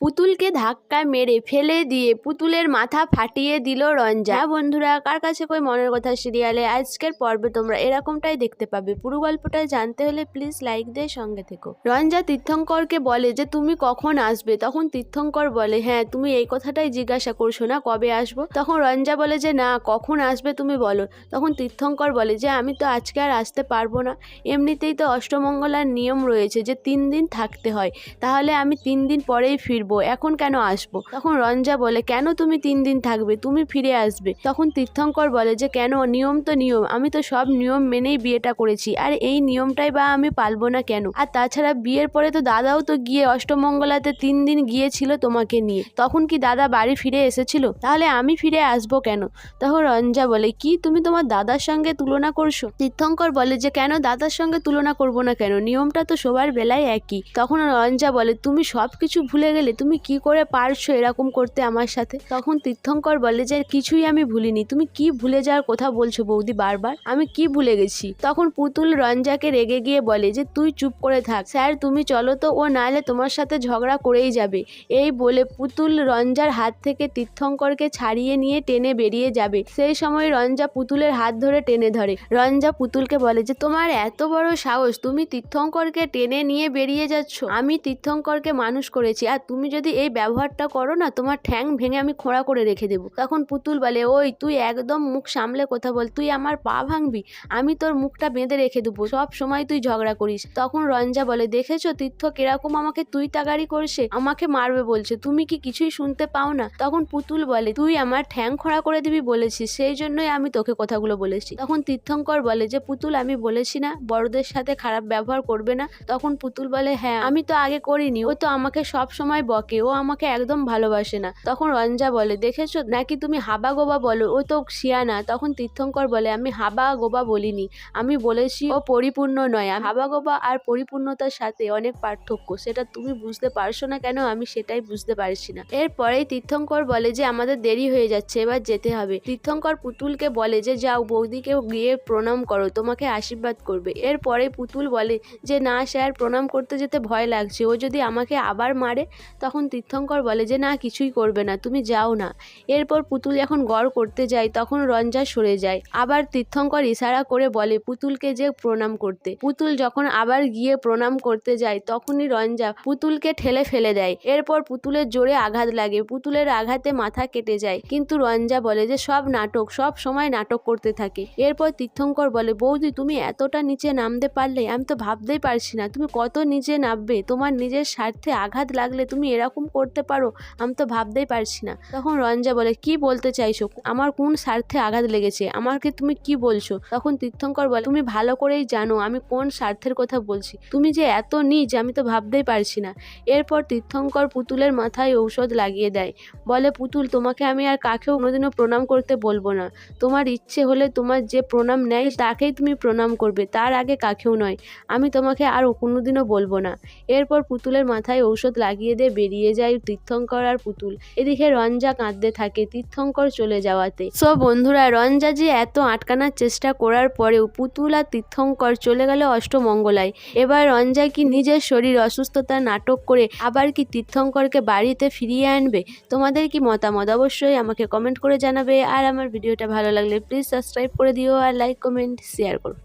পুতুলকে ধাক্কা মেরে ফেলে দিয়ে পুতুলের মাথা ফাটিয়ে দিল রঞ্জা। হ্যাঁ বন্ধুরা, কার কাছে কই মনের কথা সিরিয়ালে? আজকের পর্বে তোমরা এরকমটাই দেখতে পাবে। পুরো গল্পটা জানতে হলে প্লিজ লাইক দিয়ে সঙ্গে থেকো। রঞ্জা তীর্থঙ্করকে বলে যে, তুমি কখন আসবে? তখন তীর্থঙ্কর বলে হ্যাঁ তুমি এই কথাটাই জিজ্ঞাসা করছ না, কবে আসব? তখন রঞ্জা বলে যে, না, কখন আসবে তুমি বলো। তখন তীর্থঙ্কর বলে যে, আমি তো আজকে আর আসতে পারব না। এমনিতেই তো অষ্টমঙ্গলার নিয়ম রয়েছে যে, তিন দিন থাকতে হয়। তাহলে আমি তিন দিন পরেই ফিরবো। এখন কেন আসব? তখন রঞ্জা বলে, কেন তুমি তিন দিন থাকবে? তুমি ফিরে আসবে। তখন তীর্থঙ্কর বলে যে, কেন? নিয়ম তো নিয়ম। আমি তো সব নিয়ম মেনেই বিয়েটা করেছি। আর এই নিয়মটাই বা আমি পালবো না কেন? আর তাছাড়া বিয়ের পরে তো দাদাও তো গিয়ে অষ্টমঙ্গলাতে তিন দিন গিয়েছিল তোমাকে নিয়ে। তখন কি দাদা বাড়ি ফিরে এসেছিল? তাহলে আমি ফিরে আসব কেন? তখন রঞ্জা বলে, কি? তুমি তোমার দাদার সঙ্গে তুলনা করছ? তীর্থঙ্কর বলে যে, কেন দাদার সঙ্গে তুলনা করব না কেন? নিয়মটা তো সবার বেলায় একই। তখন রঞ্জা বলে, তুমি সব কিছু ভুলে গেলে তুমি কি করে পারছ এরকম করতে আমার সাথে? তখন তীর্থঙ্কর বলে যে, কিছুই আমি ভুলিনি। তুমি কি ভুলে যাওয়ার কথা বলছো বৌদি বারবার? আমি কি ভুলে গেছি? তখন পুতুল রঞ্জাকে রেগে গিয়ে বলে যে, তুই চুপ করে থাক। স্যার, তুমি চলো তো, ও নাহলে তোমার সাথে ঝগড়া করেই যাবে। এই বলে পুতুল রঞ্জার হাত থেকে তীর্থঙ্করকে ছাড়িয়ে নিয়ে টেনে বেরিয়ে যাবে। সেই সময় রঞ্জা পুতুলের হাত ধরে টেনে ধরে। রঞ্জা পুতুলকে বলে যে, তোমার এত বড় সাহস, তুমি তীর্থঙ্করকে টেনে নিয়ে বেরিয়ে যাচ্ছ। আমি তীর্থঙ্করকে মানুষ করেছি, আর তুমি যদি এই ব্যবহারটা করো না, তোমার ঠ্যাং ভেঙে আমি খোঁড়া করে রেখে দেবো। তখন পুতুল বলে, ওই, তুই একদম মুখ সামলে কথা বল, তুই আমার পা ভাঙবি, আমি তোর মুখটা বেঁধে রেখে দেবো, সব সময় তুই ঝগড়া করিস। তখন রঞ্জা বলে, দেখেছ তীর্থ কীরকম আমাকে তুই তাগাড়ি করছে, আমাকে মারবে বলছে, তুমি কি কিছুই শুনতে পাও না? তখন পুতুল বলে, তুই আমার ঠ্যাং খোঁড়া করে দিবি বলেছিস, সেই জন্যই আমি তোকে কথাগুলো বলেছি। তখন তীর্থঙ্কর বলে, যে পুতুল আমি বলেছি না, বড়দের সাথে খারাপ ব্যবহার করবে না। তখন পুতুল বলে হ্যাঁ আমি তো আগে করিনি, ও তো আমাকে সব সময় বকে। ও আমাকে একদম ভালোবাসে না। তখন রঞ্জা বলে, দেখেছ? নাকি তুমি হাবা গোবা বলো? ও তো শিয়ানা তখন তীর্থঙ্কর বলে, আমি হাবা গোবা বলিনি। আমি বলেছি ও পরিপূর্ণ নয়। হাবা গোবা আর পরিপূর্ণতার সাথে অনেক পার্থক্য। সেটা তুমি বুঝতে পারছ না কেন? আমি সেটাই বুঝতে পারছি না। এরপরেই তীর্থঙ্কর বলে যে, আমাদের দেরি হয়ে যাচ্ছে, এবার যেতে হবে। তীর্থঙ্কর পুতুলকে বলে যে, যাও বৌদিকে গিয়ে প্রণাম করো, তোমাকে আশীর্বাদ করবে। এরপরে পুতুল বলে যে, না স্যার, প্রণাম করতে যেতে ভয় লাগছে। ও যদি আমাকে আবার মারে তখন তীর্থঙ্কর বলে যে, না, কিছুই করবে না, তুমি যাও না। এরপর পুতুল যখন গড় করতে যায়, তখন রঞ্জা সরে যায়। আবার তীর্থঙ্কর ইশারা করে বলে, পুতুলকে যে প্রণাম করতে। পুতুল যখন আবার গিয়ে প্রণাম করতে যায়, তখনই রঞ্জা পুতুলকে ঠেলে ফেলে দেয়। এরপর পুতুলের জোরে আঘাত লাগে, পুতুলের আঘাতে মাথা কেটে যায়। কিন্তু রঞ্জা বলে যে, সব নাটক, সব সময় নাটক করতে থাকে। এরপর তীর্থঙ্কর বলে, বৌদি, তুমি এতটা নিচে নামতে পারলে, আমি তো ভাবতেই পারছি না। তুমি কত নিচে নামবে? তোমার নিজের স্বার্থে আঘাত লাগলে তুমি এরকম করতে পারো, আমি তো ভাবতেই পারছি না। তখন রঞ্জা বলে, কি বলতে চাইছো? আমার কোন স্বার্থে আঘাত লেগেছে? আমাকে তুমি কি বলছো? তখন তীর্থঙ্কর বলে, তুমি ভালো করেই জানো আমি কোন স্বার্থের কথা বলছি। তুমি যে এত নিজ, আমি তো ভাবতেই পারছি না। এরপর তীর্থঙ্কর পুতুলের মাথায় ঔষধ লাগিয়ে দেয়। বলে, পুতুল, তোমাকে আমি আর কাকেও কোনোদিনও প্রণাম করতে বলব না। তোমার ইচ্ছে হলে তোমার যে প্রণাম নেয়, তাকেই তুমি প্রণাম করবে, তার আগে কাকেও নয়। আমি তোমাকে আর কোনোদিনও বলব না। এরপর পুতুলের মাথায় ঔষধ লাগিয়ে দিয়ে বেরিয়ে যায় তীর্থঙ্কর আর পুতুল। এদিকে রঞ্জা কাঁদতে থাকে তীর্থঙ্কর চলে যাওয়াতে। সো বন্ধুরা, রঞ্জা যে এত আটকানোর চেষ্টা করার পরেও পুতুল আর তীর্থঙ্কর চলে গেল অষ্টমঙ্গলায়। এবার রঞ্জা কি নিজের শরীর অসুস্থতার নাটক করে আবার কি তীর্থঙ্করকে বাড়িতে ফিরিয়ে আনবে? তোমাদের কি মতামত? অবশ্যই আমাকে কমেন্ট করে জানাবে। আর আমার ভিডিওটা ভালো লাগলে প্লিজ সাবস্ক্রাইব করে দিও আর লাইক কমেন্ট শেয়ার করো।